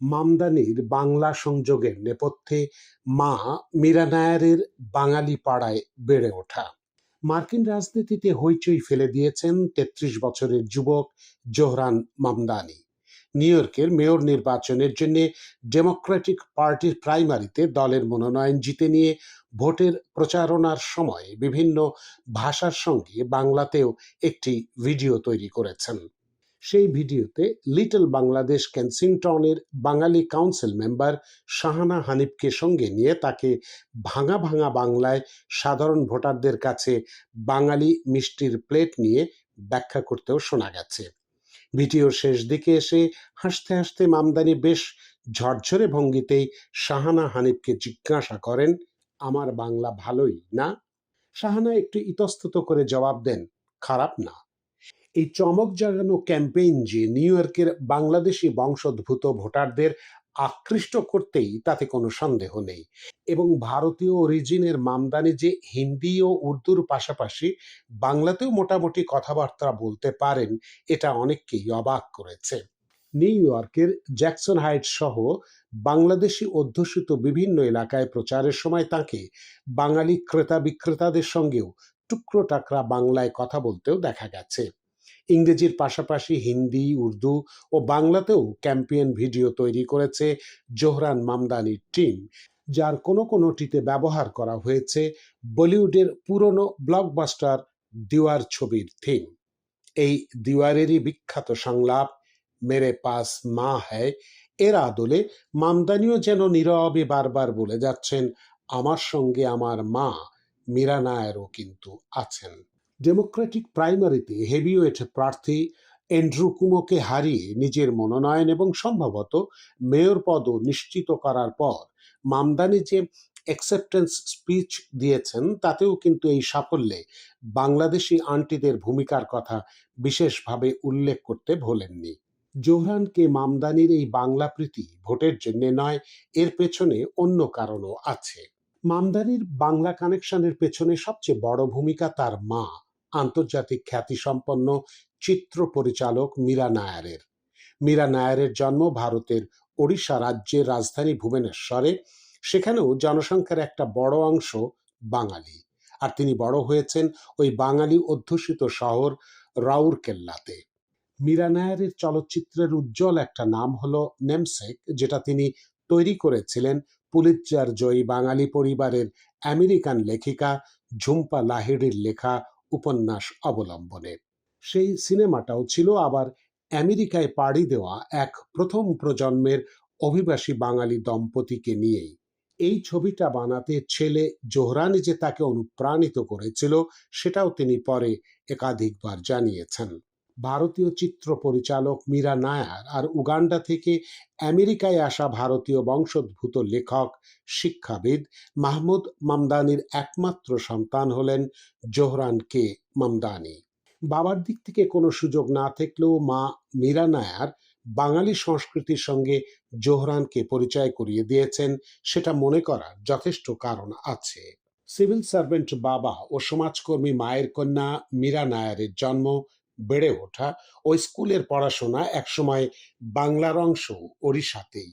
মামদানির বাংলা সংযোগের নেপথ্যে মা মীরা নায়ারের বাঙালি পাড়ায় বেড়ে ওঠা। মার্কিন রাজনীতিতে হইচই ফেলে দিয়েছেন তেত্রিশ বছরের যুবক জোহরান মামদানি। নিউ ইয়র্কের মেয়র নির্বাচনের জন্য ডেমোক্রেটিক পার্টির প্রাইমারিতে দলের মনোনয়ন জিতে নিয়ে ভোটের প্রচারণার সময় বিভিন্ন ভাষার সঙ্গে বাংলাতেও একটি ভিডিও তৈরি করেছেন। সেই ভিডিওতে লিটল বাংলাদেশ কেনসিংটনের বাঙালি কাউন্সিল মেম্বার শাহানা হানিফকে সঙ্গে নিয়ে তাকে ভাঙা ভাঙা বাংলায় সাধারণ ভোটারদের কাছে বাঙালি মিষ্টির প্লেট নিয়ে ব্যাখ্যা করতেও শোনা গেছে। ভিডিওর শেষ দিকে এসে হাসতে হাসতে মামদানি বেশ ঝরঝরে ভঙ্গিতেই শাহানা হানিফকে জিজ্ঞাসা করেন, আমার বাংলা ভালোই না? শাহানা একটু ইতস্তত করে জবাব দেন, খারাপ না। এই চমক জাগানো ক্যাম্পেইন যে নিউ ইয়র্কের বাংলাদেশি বংশোদ্ভূত ভোটারদের আকৃষ্ট করতেই তাতে কোনো সন্দেহ নেই। এবং ভারতীয় অরিজিনের মামদানি যে হিন্দি ও উর্দুর পাশাপাশি বাংলাতেও মোটামুটি কথাবার্তা বলতে পারেন, এটা অনেককেই অবাক করেছে। নিউ ইয়র্কের জ্যাকসন হাইট সহ বাংলাদেশি অধ্যুষিত বিভিন্ন এলাকায় প্রচারের সময় তাকে বাঙালি ক্রেতা বিক্রেতাদের সঙ্গেও টুকরো টাকরা বাংলায় কথা বলতেও দেখা গেছে। ইংরেজির পাশাপাশি হিন্দি, উর্দু ও বাংলাতেও ক্যাম্পেইন ভিডিও তৈরি করেছে জোহরান মামদানির টিম, যার কোনো কোনোটিতে ব্যবহার করা হয়েছে বলিউডের পুরনো ব্লকবাস্টার দিওয়ার ছবির থিম। এই দিওয়ারেরই বিখ্যাত সংলাপ, মেরে পাস মা হ্যায় এর আদলে মামদানিও যেন নীরবে বারবার বলে যাচ্ছেন, আমার সঙ্গে আমার মা, মীরা নায়ারও কিন্তু আছেন। ডেমোক্রেটিক প্রাইমারিতে হেভিওয়েট প্রার্থী এন্ড্রু কুমোকে হারিয়ে নিজের মনোনয়ন এবং সম্ভবত মেয়র পদও নিশ্চিত করার পর মামদানি যে অ্যাকসেপ্টেন্স স্পিচ দিয়েছেন, তাতেও কিন্তু এই সাফল্যে বাংলাদেশি আন্টিদের ভূমিকার কথা বিশেষভাবে উল্লেখ করতে ভোলেননি। জোহরানকে মামদানির এই বাংলা প্রীতি ভোটের জন্য নয়, এর পেছনে অন্য কারণও আছে। মামদানির বাংলা কানেকশনের পেছনে সবচেয়ে বড় ভূমিকা তার মা। আন্তর্জাতিক খ্যাতিসম্পন্ন চিত্র পরিচালক মীরা নায়ারের। মীরা নায়ারের জন্ম ভারতের ওড়িশা রাজ্যের রাজধানী ভুবনেশ্বরে। সেখানেও জনসংখ্যার একটা বড় অংশ বাঙালি। আর তিনি বড় হয়েছেন ওই বাঙালি অধ্যুষিত শহর রাউরকেল্লাতে। মীরা নায়ারের চলচ্চিত্রের উজ্জ্বল একটা নাম হলো নেমসেক, যেটা তিনি তৈরি করেছিলেন পুলিৎজার জয়ী বাঙালি পরিবারের আমেরিকান লেখিকা ঝুম্পা লাহিড়ির লেখা উপন্যাস অবলম্বনে। সেই সিনেমাটাও ছিল আবার আমেরিকায় পাড়ি দেওয়া এক প্রথম প্রজন্মের অভিবাসী বাঙালি দম্পতিকে নিয়েই। এই ছবিটা বানাতে ছেলে জোহরানি যে তাকে অনুপ্রাণিত করেছিল, সেটাও তিনি পরে একাধিকবার জানিয়েছেন। ভারতীয় চিত্র পরিচালক মীরা নায়ার আর উগান্ডা থেকে আমেরিকায় আসা ভারতীয় বংশোদ্ভূত লেখক, শিক্ষাবিদ মাহমুদ মামদানির একমাত্র সন্তান হলেন জোহরান কে মামদানি। বাবার দিক থেকে কোনো সুযোগ না থাকলেও মা মীরা নায়ার বাঙালি সংস্কৃতির সঙ্গে জোহরানকে পরিচয় করিয়ে দিয়েছেন সেটা মনে করার যথেষ্ট কারণ আছে। সিভিল সার্ভেন্ট বাবা ও সমাজকর্মী মায়ের কন্যা মীরা নায়ারের জন্ম বেড়ে ওঠা ও স্কুলের পড়াশোনা একসময় বাংলার অংশ ওড়িশাতেই।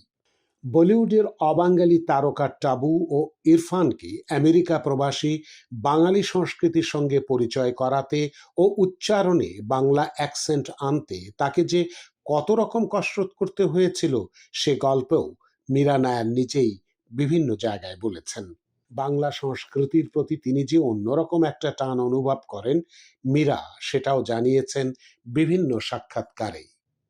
বলিউডের অবাঙ্গালি তারকা টাবু ও ইরফানকে আমেরিকা প্রবাসী বাঙালি সংস্কৃতির সঙ্গে পরিচয় করাতে ও উচ্চারণে বাংলা অ্যাকসেন্ট আনতে তাকে যে কত রকম কসরত করতে হয়েছিল সে গল্পেও মীরা নায়ার নিজেই বিভিন্ন জায়গায় বলেছেন। বাংলা সংস্কৃতির প্রতি তিনি যে অন্যরকম একটা টান অনুভব করেন, মীরা সেটাও জানিয়েছেন বিভিন্ন সাক্ষাৎকারে